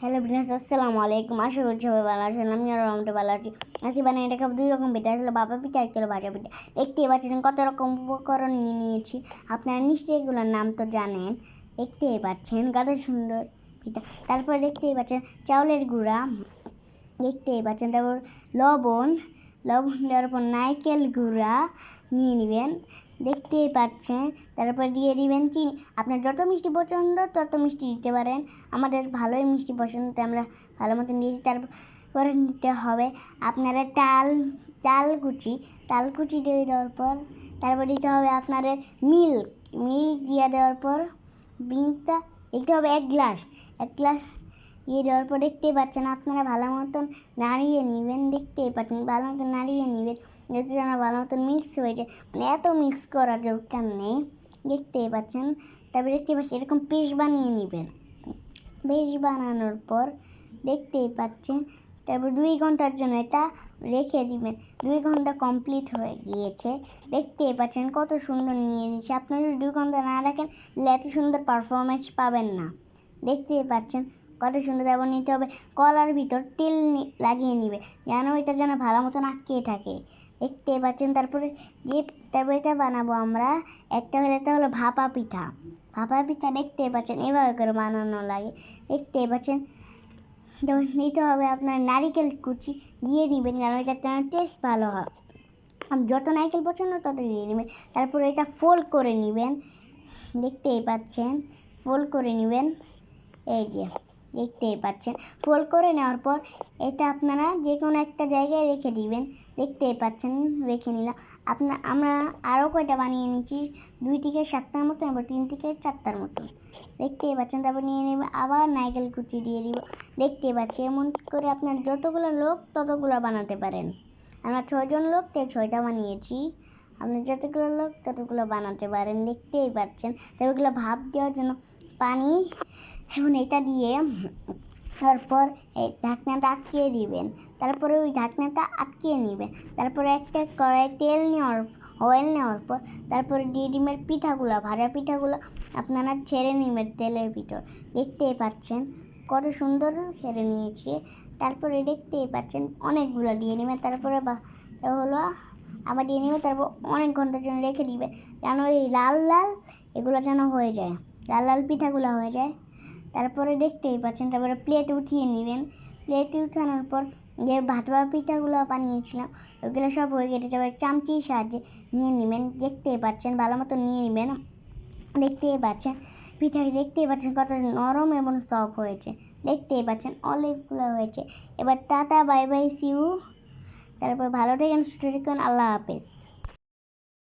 Hello Binas আসসালামু আলাইকুম। আশা করছি সবাই ভালো আছেন আমি আর রহমতে ভালো আছি। আজকে বানিয়ে এটা খাব দুই রকম পিঠা আসলে বাবা পিঠা আর ভাজা পিঠা। দেখতেই পাচ্ছেন কত রকম উপকরণ নিয়ে নিয়েছি, আপনারা নিশ্চয়ই এগুলোর নাম তো জানেন। দেখতেই পাচ্ছেন কত সুন্দর পিঠা। তারপর দেখতেই পাচ্ছেন চাউলের গুঁড়া দেখতেই পাচ্ছেন তারপর লবণ লবণ দেওয়ার পর নারকেল গুঁড়া নিয়ে নেবেন। দেখতেই পাচ্ছেন, তারপর দিয়ে দিবেন চিনি। আপনার যত মিষ্টি পছন্দ, তত মিষ্টি দিতে পারেন। আমাদের ভালোই মিষ্টি পছন্দ, আমরা ভালো মতন দিয়েছি তারপরে নিতে হবে আপনারা তাল তাল কুচি। তাল কুচি দিয়ে দেওয়ার পর, তারপর দিতে হবে আপনাদের মিল্ক। মিল্ক দিয়ে দেওয়ার পর, বিনটা দিতে হবে এক গ্লাস। এক গ্লাস দিয়ে দেওয়ার পর দেখতেই পাচ্ছেন আপনারা ভালো মতন নাড়িয়ে নেবেন, দেখতেই পাচ্ছেন ভালো মতন নাড়িয়ে নেবেন। যাতে যেন ভালো মতন মিক্স হয়ে যায়। মানে এত মিক্স করার দরকার নেই। দেখতেই পাচ্ছেন। তারপরে দেখতেই পাচ্ছেন এরকম পেস্ট বানিয়ে নেবেন। পেস্ট বানানোর পর দেখতেই পাচ্ছেন, তারপর দুই ঘণ্টার জন্য এটা রেখে দিবেন। দুই ঘণ্টা কমপ্লিট হয়ে গিয়েছে। দেখতেই পাচ্ছেন কত সুন্দর নিয়ে নিচ্ছে আপনারা দুই ঘণ্টা না রাখেন, তাহলে এত সুন্দর পারফরমেন্স পাবেন না। দেখতেই পাচ্ছেন। কত সুন্দর তারপর নিতে হবে। কলার ভিতর তেল লাগিয়ে নিবে। যেন এটা যেন ভালো মতন আটকে থাকে। দেখতেই পাচ্ছেন? তারপরে যে তারপরে এটা বানাবো আমরা। একটা হলে এটা হলো ভাপা পিঠা। ভাপা পিঠা দেখতেই পাচ্ছেন? এভাবে করে বানানো লাগে। দেখতেই পাচ্ছেন? যেমন নিতে হবে আপনার নারিকেল কুচি দিয়ে দিবেন, যেন এটার যেন টেস্ট ভালো হয়। যত নারকেল পছন্দ তত দিয়ে নেবেন তারপরে এটা ফোল্ড করে নেবেন। দেখতেই পাচ্ছেন? ফোল্ড করে নেবেন। এই যে। দেখতেই পাচ্ছেন। ফোল্ড করে নেওয়ার পর এটা আপনারা যে কোনো একটা জায়গায় রেখে দিবেন। দেখতেই পাচ্ছেন, রেখে নিলাম। আপনার আমরা আরও কয়টা বানিয়ে নিচ্ছি দুই থেকে সাতটার মতো এবার তিন থেকে চারটার মতো দেখতেই পাচ্ছেন, তারপর নিয়ে নেবে, আবার নারকেল কুচি দিয়ে দিব। দেখতেই পাচ্ছি, এমন করে আপনার যতগুলো লোক ততগুলো বানাতে পারেন। আমরা ছয়জন লোক, তাই ছয়টা বানিয়েছি। আপনি যতগুলো লোক ততগুলো বানাতে পারেন, দেখতেই পাচ্ছেন। ওগুলো ভাপ দেওয়ার জন্য পানি। এখন এটা দিয়ে তারপর এই ঢাকনাটা আটকিয়ে দিবেন। তারপরে ওই ঢাকনাটা আটকিয়ে নেবেন। তারপরে একটা কড়াই তেল নেওয়ার অয়েল নেওয়ার পর তারপরে দিয়ে ডিমের পিঠাগুলো, ভাজা পিঠাগুলো আপনারা ছেড়ে নেবেন তেলের ভিতর। দেখতেই পাচ্ছেন কত সুন্দর ছেড়ে নিয়েছি। তারপরে দেখতেই পাচ্ছেন অনেকগুলো দিয়ে নেবেন তারপরে বা হলো আবার দিয়ে নেবে তারপর অনেক ঘণ্টার জন্য রেখে দিবে যেন এই লাল লাল এগুলো যেন হয়ে যায়। লাল লাল পিঠাগুলো হয়ে যায়। তারপরে দেখতেই পাচ্ছেন, তারপরে প্লেট উঠিয়ে নেবেন। প্লেটে উঠানোর পর যে ভাতবা পিঠাগুলো বানিয়েছিলাম, ওগুলো সব হয়ে গেছে। তারপরে চামচির সাহায্যে নিয়ে নেবেন। দেখতেই পাচ্ছেন, ভালো মতো নিয়ে নেবেন। দেখতেই পাচ্ছেন পিঠা দেখতেই পাচ্ছেন কত নরম এবং সফট হয়েছে। দেখতেই পাচ্ছেন, অনেকগুলো হয়েছে। এবার টাটা, বাই বাই সিউ তারপর ভালো থাকেন, সুস্থ থাকুন, আল্লাহ হাফেজ।